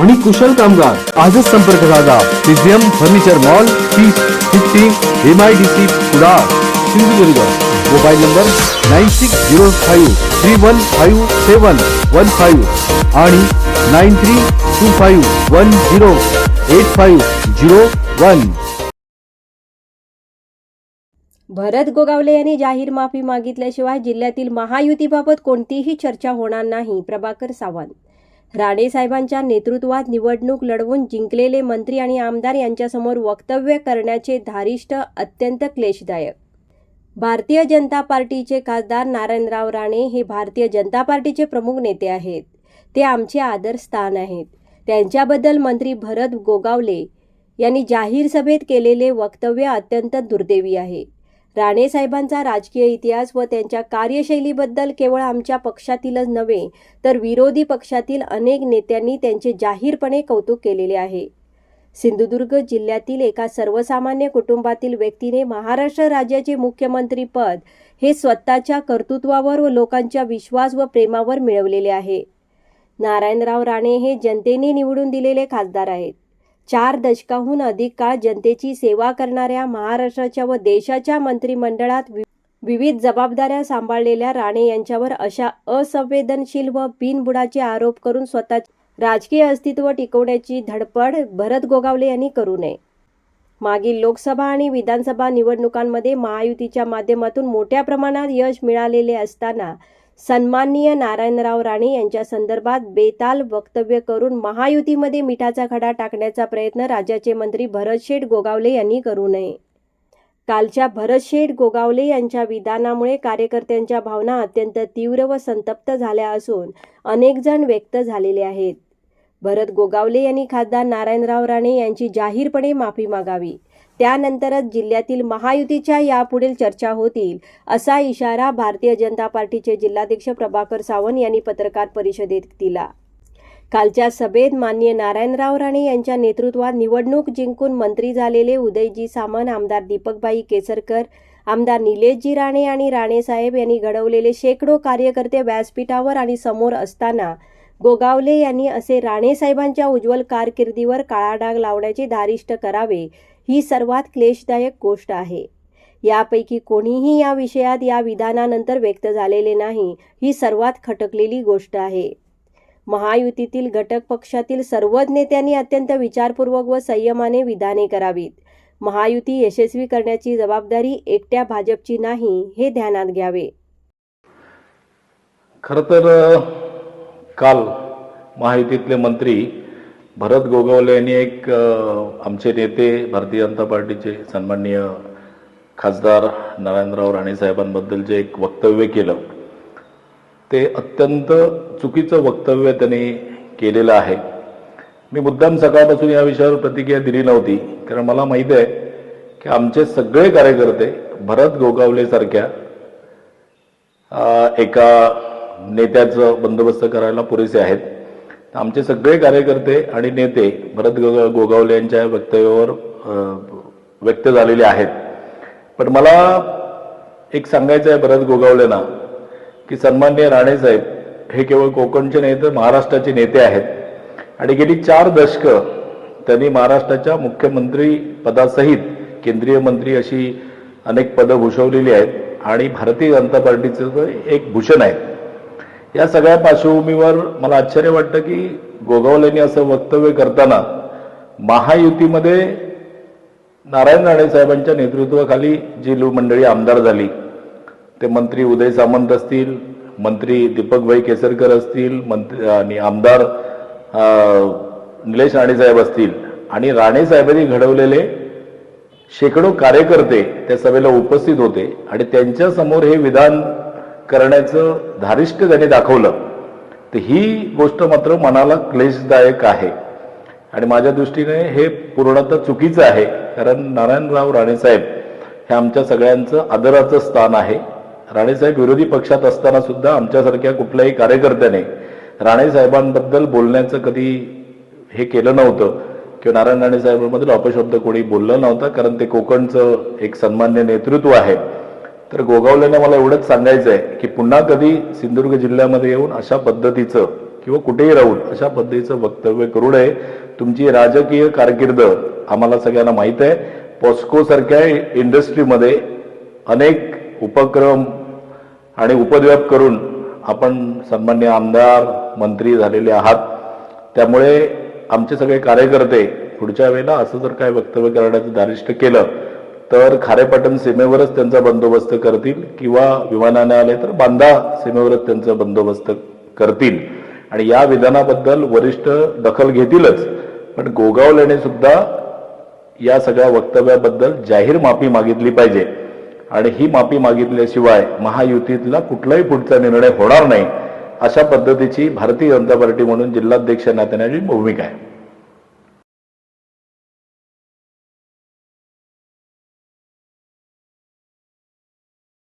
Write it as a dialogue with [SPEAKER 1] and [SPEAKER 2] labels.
[SPEAKER 1] आणि कुशल कामगार. आजच संपर्क साधा. पिझियम furniture mall piece fifty M I D C Kudal Sindhudurg. Mobile number nine six zero five three one five seven one five आणि nine three two five one zero eight five zero one.
[SPEAKER 2] Bharat Gogawale यांनी जाहीर माफी मागितल्याशिवाय जिल्ह्यातील महायुतीबाबत कोणतीही चर्चा होणार नाही. प्रभाकर सावंत. राणेसाहेबांच्या नेतृत्वात निवडणूक लढवून जिंकलेले मंत्री आणि आमदार यांच्यासमोर वक्तव्य करण्याचे धारिष्ट अत्यंत क्लेशदायक. भारतीय जनता पार्टीचे खासदार नारायणराव राणे हे भारतीय जनता पार्टीचे प्रमुख नेते आहेत. ते आमचे आदरस्थान आहेत. त्यांच्याबद्दल मंत्री भरत गोगावले यांनी जाहीर सभेत केलेले वक्तव्य अत्यंत दुर्दैवी आहे. राणे साहेबांचा राजकीय इतिहास व त्यांच्या कार्यशैलीबद्दल केवळ आमच्या पक्षातीलच नव्हे तर विरोधी पक्षातील अनेक नेत्यांनी त्यांचे जाहीरपणे कौतुक केलेले आहे. सिंधुदुर्ग जिल्ह्यातील एका सर्वसामान्य कुटुंबातील व्यक्तीने महाराष्ट्र राज्याचे मुख्यमंत्री पद हे स्वतःच्या कर्तृत्वावर व लोकांच्या विश्वास व प्रेमावर मिळवलेले आहे. नारायणराव राणे हे जनतेने निवडून दिलेले खासदार आहेत. चार दशकाहून अधिक काळ जनतेची सेवा करणाऱ्या महाराष्ट्राच्या व देशाच्या मंत्रिमंडळात वि- विविध जबाबदाऱ्या सांभाळलेल्या राणे यांच्यावर अशा असंवेदनशील व बिनबुडाचे आरोप करून स्वतः राजकीय अस्तित्व टिकवण्याची धडपड भरत गोगावले यांनी करू नये. मागील लोकसभा आणि विधानसभा निवडणुकांमध्ये महायुतीच्या माध्यमातून मोठ्या प्रमाणात यश मिळालेले असताना सन्माननीय नारायणराव राणे यांच्या संदर्भात बेताल वक्तव्य करून महायुतीमध्ये मिठाचा खडा टाकण्याचा प्रयत्न राज्याचे मंत्री भरतशेठ गोगावले यांनी करू नये. कालच्या भरतशेठ गोगावले यांच्या विधानामुळे कार्यकर्त्यांच्या भावना अत्यंत तीव्र व संतप्त झाल्या असून अनेक जण व्यक्त झालेले आहेत. भरत गोगावले यांनी खासदार नारायणराव राणे यांची जाहीरपणे माफी मागावी. त्यानंतरच जिल्ह्यातील महायुतीच्या यापुढील चर्चा होतील असा इशारा भारतीय जनता पार्टीचे जिल्हाध्यक्ष प्रभाकर सावंत यांनी पत्रकार परिषदेत दिला. कालच्या सभेत मान्य नारायणराव राणे यांच्या नेतृत्वात निवडणूक जिंकून मंत्री झालेले उदयजी सामंत आमदार दीपकबाई केसरकर आमदार निलेशजी राणे आणि राणेसाहेब यांनी घडवलेले शेकडो कार्यकर्ते व्यासपीठावर आणि समोर असताना गोगावले यांनी असे राणेसाहेबांच्या उज्ज्वल कारकिर्दीवर काळा डाग लावण्याचे धारिष्ट करावे ही सर्वात क्लेशदायक गोष्ट आहे. यापैकी कोणीही या विषयात या विधानानंतर व्यक्त झालेले नाही ही सर्वात खटकलेली गोष्ट आहे. महायुतीतील घटक पक्षातील सर्वच नेत्यांनी अत्यंत विचारपूर्वक व संयमाने विधाने करावीत. महायुती यशस्वी करण्याची जबाबदारी एकट्या भाजपची नाही हे ध्यानात घ्यावे.
[SPEAKER 3] खर तर काल महायुतीतले मंत्री भरत गोगावले यांनी एक आमचे नेते भारतीय जनता पार्टीचे सन्माननीय खासदार नारायणराव राणेसाहेबांबद्दल जे एक वक्तव्य केलं ते अत्यंत चुकीचं वक्तव्य त्यांनी केलेलं आहे. मी मुद्दाम सकाळपासून या विषयावर प्रतिक्रिया दिली नव्हती कारण मला माहीत आहे की आमचे सगळे कार्यकर्ते भरत गोगावलेसारख्या एका नेत्याचं बंदोबस्त करायला पुरेसे आहेत. आमचे सगळे कार्यकर्ते आणि नेते भरत गोगा गोगावले यांच्या वक्तव्यावर व्यक्त झालेले आहेत. पण मला एक सांगायचं आहे भरत गोगावलेंना की सन्माननीय राणेसाहेब हे केवळ कोकणचे नाही तर महाराष्ट्राचे नेते आहेत. आणि गेली चार दशकं त्यांनी महाराष्ट्राच्या मुख्यमंत्री पदासहित केंद्रीय मंत्री अशी अनेक पदं भूषवलेली आहेत. आणि भारतीय जनता पार्टीचं एक भूषण आहे. या सगळ्या पार्श्वभूमीवर मला आश्चर्य वाटतं की गोगावलेंनी असं वक्तव्य करताना महायुतीमध्ये नारायण राणे साहेबांच्या नेतृत्वाखाली जी लो- मंडळी आमदार झाली ते मंत्री उदय सामंत असतील मंत्री दीपकभाई केसरकर असतील मंत्री आणि आमदार निलेश राणे साहेब असतील आणि राणे साहेबांनी घडवलेले शेकडो कार्यकर्ते त्या सभेला उपस्थित होते आणि त्यांच्यासमोर हे विधान करण्याचं धारिष्ट त्याने दाखवलं. तर ही गोष्ट मात्र मनाला क्लेशदायक आहे. आणि माझ्या दृष्टीने हे पूर्णतः चुकीचं आहे. कारण नारायणराव राणेसाहेब हे आमच्या सगळ्यांचं आदराचं स्थान आहे. राणेसाहेब विरोधी पक्षात असताना सुद्धा आमच्यासारख्या कुठल्याही कार्यकर्त्याने राणेसाहेबांबद्दल बोलण्याचं कधी हे केलं नव्हतं. किंवा नारायण राणेसाहेबांबद्दल अपशब्द कोणी बोललं नव्हतं. कारण ते कोकणचं एक सन्मान्य नेतृत्व आहे. तर गोगावल्यानं मला एवढंच सांगायचं आहे की पुन्हा कधी सिंधुदुर्ग जिल्ह्यामध्ये येऊन अशा पद्धतीचं किंवा कुठेही राहून अशा पद्धतीचं वक्तव्य करू नये. तुमची राजकीय कारकीर्द आम्हाला सगळ्यांना माहीत आहे. पॉस्को सारख्या इंडस्ट्रीमध्ये अनेक उपक्रम आणि उपद्व्याप करून आपण सन्मान्य आमदार मंत्री झालेले आहात. त्यामुळे आमचे सगळे कार्यकर्ते पुढच्या वेळेला असं जर काय वक्तव्य करण्याचं दारिष्ट केलं तर खारेपाटण सीमेवरच त्यांचा बंदोबस्त करतील किंवा विमानाने आले तर बांदा सीमेवरच त्यांचा बंदोबस्त करतील. आणि या विधानाबद्दल वरिष्ठ दखल घेतीलच. पण गोगावलेने सुद्धा या सगळ्या वक्तव्याबद्दल जाहीर माफी मागितली पाहिजे. आणि ही माफी मागितल्याशिवाय महायुतीतला कुठलाही पुढचा निर्णय होणार नाही अशा पद्धतीची भारतीय जनता पार्टी म्हणून जिल्हाध्यक्ष नात्याने भूमिका आहे.